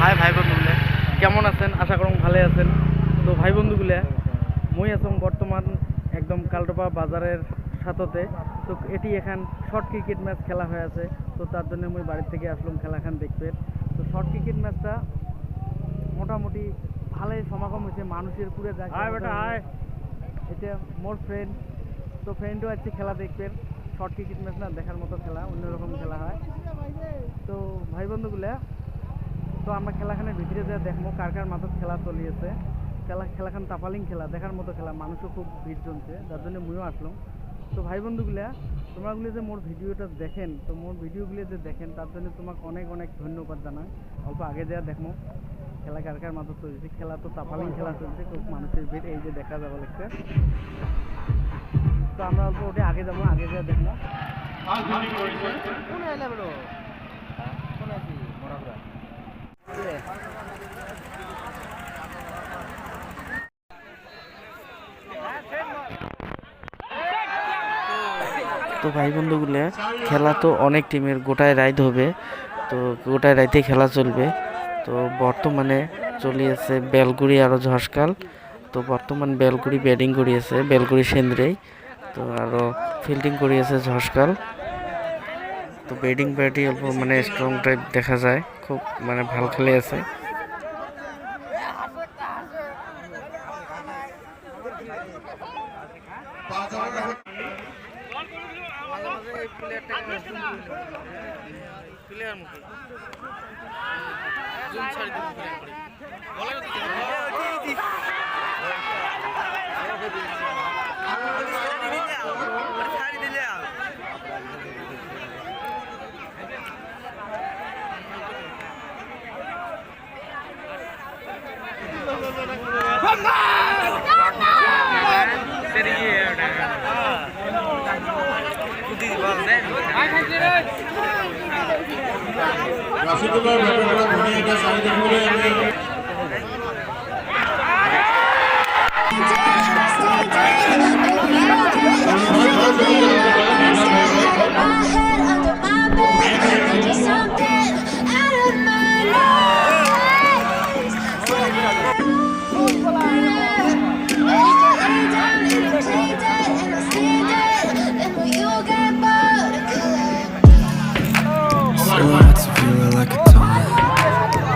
High ভাই বন্ধুগুলো। কেমন আছেন? আশা করুন ভালো আছেন। তো ভাই বন্ধুগুলো মই আছম বর্তমান একদম কালটোপা বাজারের সাথতে। তো এটি এখান শর্ট ক্রিকেট ম্যাচ খেলা হয়ে আছে। তো তার জন্য মই বাড়ির থেকে আসলাম খেলাখান দেখতে। তো শর্ট ক্রিকেট ম্যাচটা মোটামুটি ভালোই সমাগম হয়েছে। মানুষের পুরো জায়গায় এটা মোর ফ্রেন্ড তো ফ্রেন্ডও আছে, খেলা দেখবেন। শর্ট ক্রিকেট ম্যাচ না, দেখার মতো খেলা, অন্যরকম খেলা হয়। তো ভাই বন্ধুগুলা, তো আমরা খেলাখানের ভিতরে যা দেখব, কার কার মাথার খেলা চলিয়েছে, খেলা খেলাখান তাপালিং খেলা, দেখার মতো খেলা, মানুষও খুব ভিড় জমছে, যার জন্য মুইও আসলাম। তো ভাই বন্ধুগুলা, তোমরাগুলি যে মোর ভিডিওটা দেখেন, তো মোর ভিডিওগুলি যে দেখেন, তার জন্য তোমাকে অনেক অনেক ধন্যবাদ জানাই। অল্প আগে যা দেখব, খেলা কার কার মাথা চলছে, খেলা তো তাপালিং খেলা চলছে, খুব মানুষের ভিড়, এই যে দেখা যাবে লাগছে তো আমরা অল্প ওটা আগে যাব আগে যা দেখব। কোন এলে বলো কোন আছি? মোরাগুলা তো ভাই বন্ধুগুলো খেলা তো অনেক টিমের গোটায় রাইড হবে। তো গোটায় রাইতে খেলা চলবে। তো বর্তমানে চলিয়েছে বেলগুড়ি আরও ঝসকাল। তো বর্তমান বেলগুড়ি ব্যাটিং করিয়েছে বেলগুড়ি সেন্দ্রেই। তো আরও ফিল্ডিং করিয়েছে ঝসকাল। তো ব্যাটিং ব্যাটি অল্প মানে স্ট্রং টাইপ দেখা যায়, খুব মানে ভালো খেলে আছে সাইডে আমি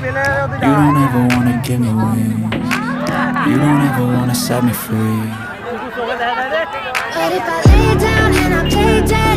You don't ever wanna give me wings. You don't ever wanna set me free. But if I lay down and I play dead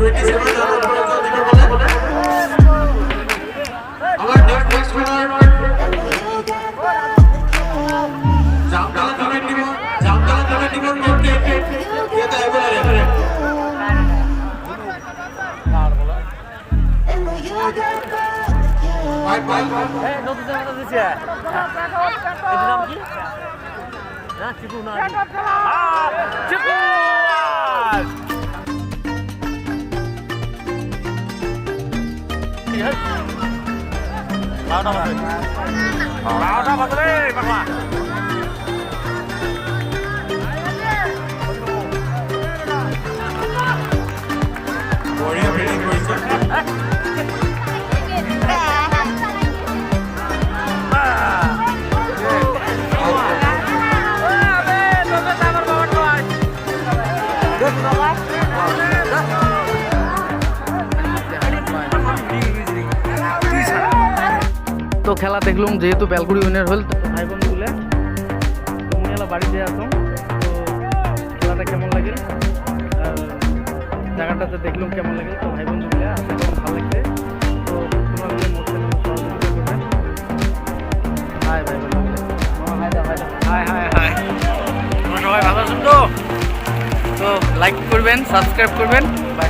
twenty seven জানুয়ারি পর্যন্ত দিকে বলেন আমার next next winner Will you get bored of killing me? Jamtala committee team Jamtala committee team কে কে কে কে এবারে And เอ老แล้วทํา তো খেলা দেখলাম যেহেতু বেলগুড়ি উইনার হল তো ভাই বন্ধুগুলো তুমি এলা বাড়িতে আসো তো খেলাটা কেমন লাগে জায়গাটাতে দেখলাম কেমন লাগে তো ভাই আশা করি ভালো লাগছে তো তোমরা হাই ভাই বন্ধুগুলো hi hi hi hi hi. তোমরা সবাই ভালো আছেন তো? তো লাইক করবেন সাবস্ক্রাইব করবেন। বাই